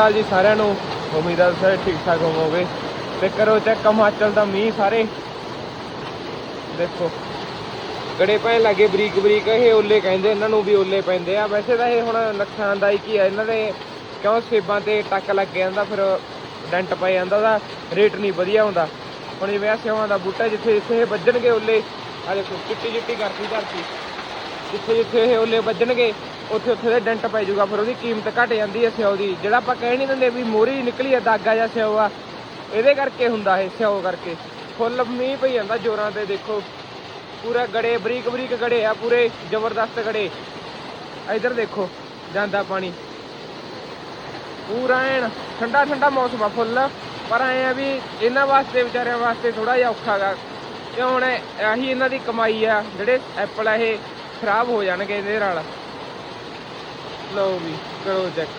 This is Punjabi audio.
ਹਾਲ ਜੀ ਸਾਰਿਆਂ ਨੂੰ। ਉਮੀਦ ਹੈ ਸਾਰੇ ਠੀਕ ਠਾਕ ਹੋਵੋਗੇ। ਤੇ ਕਰੋ ਚੈੱਕ ਹਿਮਾਚਲ ਦਾ ਮੀਂਹ ਸਾਰੇ। ਦੇਖੋ, ਗੜੇ ਪੈਣ ਲੱਗੇ ਬਰੀਕ ਬਰੀਕ। ਇਹ ਓਲੇ ਕਹਿੰਦੇ, ਇਹਨਾਂ ਨੂੰ ਵੀ ਓਲੇ ਪੈਂਦੇ ਆ। ਵੈਸੇ ਤਾਂ ਇਹ ਹੁਣ ਨੁਕਸਾਨਦਾਇਕ ਹੀ ਆ। ਇਹਨਾਂ ਦੇ ਕਿਉਂ ਸੇਬਾਂ ਤੇ ਟੱਕ ਲੱਗ ਜਾਂਦਾ, ਫਿਰ ਡੈਂਟ ਪੈ ਜਾਂਦਾ, ਉਹਦਾ ਰੇਟ ਨਹੀਂ ਵਧੀਆ ਹੁੰਦਾ। ਹੁਣ ਜਿਵੇਂ ਆਹ ਸਿਉਆਂ ਦਾ ਬੂਟਾ ਜਿੱਥੇ ਜਿੱਥੇ ਇਹ ਵੱਜਣਗੇ ਓਲੇ ਆ ਦੇਖੋ ਚਿੱਟੀ ਚਿੱਟੀ ਕਰਤੀ ਧਰਤੀ। ਜਿੱਥੇ ਜਿੱਥੇ ਇਹ ਓਲੇ ਵੱਜਣਗੇ, ਉੱਥੇ ਉੱਥੇ ਦੇ ਡੈਂਟ ਪੈ ਜਾਊਗਾ, ਫਿਰ ਉਹਦੀ ਕੀਮਤ ਘਟ ਜਾਂਦੀ ਹੈ ਸਿਓ ਦੀ। ਜਿਹੜਾ ਆਪਾਂ ਕਹਿ ਨਹੀਂ ਦਿੰਦੇ ਵੀ ਮੋਰੀ ਨਿਕਲੀ ਆ ਦਾਗਾ ਜਾਂ ਸਿਓ ਆ, ਇਹਦੇ ਕਰਕੇ ਹੁੰਦਾ ਇਹ ਸਿਓ ਕਰਕੇ। ਫੁੱਲ ਮੀਂਹ ਪਈ ਜਾਂਦਾ ਜੋਰਾਂ ਤੇ, ਦੇਖੋ। ਪੂਰਾ ਗੜੇ, ਬਰੀਕ ਬਰੀਕ ਗੜੇ ਆ, ਪੂਰੇ ਜ਼ਬਰਦਸਤ ਗੜੇ। ਇਧਰ ਦੇਖੋ, ਜਾਂਦਾ ਪਾਣੀ। ਪੂਰਾ ਐਨ ਠੰਡਾ ਠੰਡਾ ਮੌਸਮ ਆ ਫੁੱਲ, ਪਰ ਐ ਆ ਵੀ ਇਹਨਾਂ ਵਾਸਤੇ, ਵਿਚਾਰਿਆਂ ਵਾਸਤੇ ਥੋੜਾ ਜਿਹਾ ਔਖਾ ਗਾ। ਕਿਉਂ ਹੁਣ ਆਹੀ ਇਹਨਾਂ ਦੀ ਕਮਾਈ ਆ, ਜਿਹੜੇ ਐਪਲ ਆ ਇਹ ਖਰਾਬ ਹੋ ਜਾਣਗੇ ਇਹਦੇ ਨਾਲ। ਲਓ ਵੀ ਕਰੋ ਚੈੱਕ